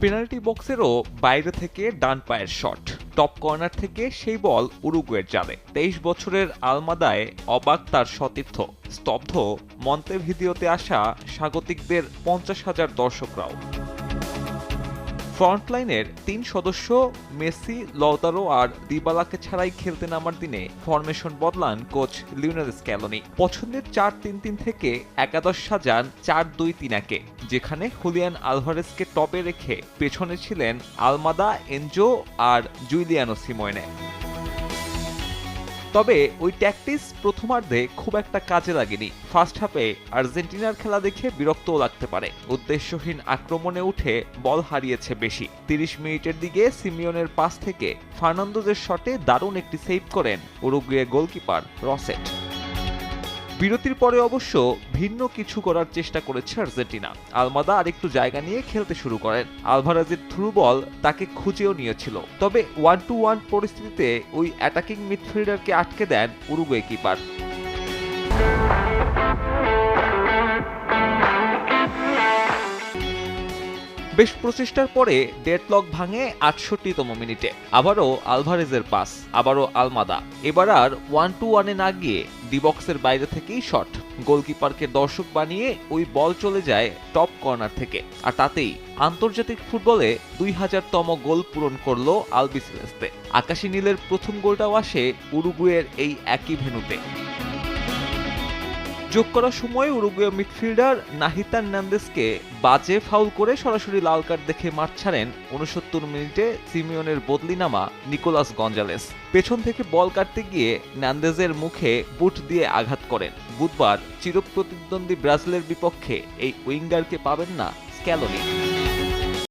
Penalty বক্সেরও বাইরে থেকে ডান পায়ের শট। টপ কর্নার থেকে সেই বল উরুগুয়ের জালে। তেইশ বছরের আলমাদায় অবাক তার সতীর্থ। স্তব্ধ মন্তেভিদিওতে আসা স্বাগতিকদের পঞ্চাশ হাজার দর্শকরাও। ফ্রন্টলাইনের তিন সদস্য মেসি লতারো আর দিবালাকে ছাড়াই খেলতে নামার দিনে ফরমেশন বদলান কোচ লিওনেল স্ক্যালোনি। পছন্দের চার তিন তিন থেকে একাদশ সাজান চার দুই তিন একে, যেখানে হুলিয়ান আলভারেসকে টপে রেখে পেছনে ছিলেন আলমাদা, এনজো আর জুইলিয়ানো সিমোয়েনে। তবে ওই ট্যাকটিস প্রথমার্ধে খুব একটা কাজে লাগেনি। ফার্স্ট হাফে আর্জেন্টিনার খেলা দেখে বিরক্তও লাগতে পারে। উদ্দেশ্যহীন আক্রমণে উঠে বল হারিয়েছে বেশি তিরিশ মিনিটের দিকে সিমিয়নের পাস থেকে ফার্নান্দোজের শটে দারুণ একটি সেভ করেন উরুগুয়ে গোলকিপার রসেট। বিরতির পরে অবশ্য ভিন্ন কিছু করার চেষ্টা করেছে আর্জেন্টিনা। আলমাদা আরেকটু জায়গা নিয়ে খেলতে শুরু করেন। আলভারাজের থ্রু বল তাকে খুঁজেও নিয়েছিল। তবে ওয়ান টু ওয়ান পরিস্থিতিতে ওই অ্যাটাকিং মিডফিল্ডারকে আটকে দেন উরুগুয়ে কিপার। বেশ প্রচেষ্টার পরে ডেডলক ভাঙে আটষট্টিতম মিনিটে। আবারও আলভারেজের পাস, আবারও আলমাদা। এবার আর ওয়ান টু ওয়ানে না গিয়ে ডিবক্সের বাইরে থেকেই শট। গোলকিপারকে দর্শক বানিয়ে ওই বল চলে যায় টপ কর্নার থেকে। আর তাতেই আন্তর্জাতিক ফুটবলে দুই হাজারতম গোল পূরণ করল আলবিসেলেস্তে আকাশী নীলের প্রথম গোলটাও আসে উরুগুয়ের এই একই ভেনুতে যোগ করার সময় উরুগুয়ে মিডফিল্ডার নাহিতান নান্দেসকে বাজে ফাউল করে সরাসরি লাল কার্ড দেখে মাঠ ছাড়েন উনসত্তর মিনিটে সিমিয়নের বদলি নামা নিকোলাস গঞ্জালেস। পেছন থেকে বল কাটতে গিয়ে নান্দেজের মুখে বুট দিয়ে আঘাত করেন। বুধবার চিরপ্রতিদ্বন্দ্বী ব্রাজিলের বিপক্ষে এই উইঙ্গারকে পাবেন না স্ক্যালোনি।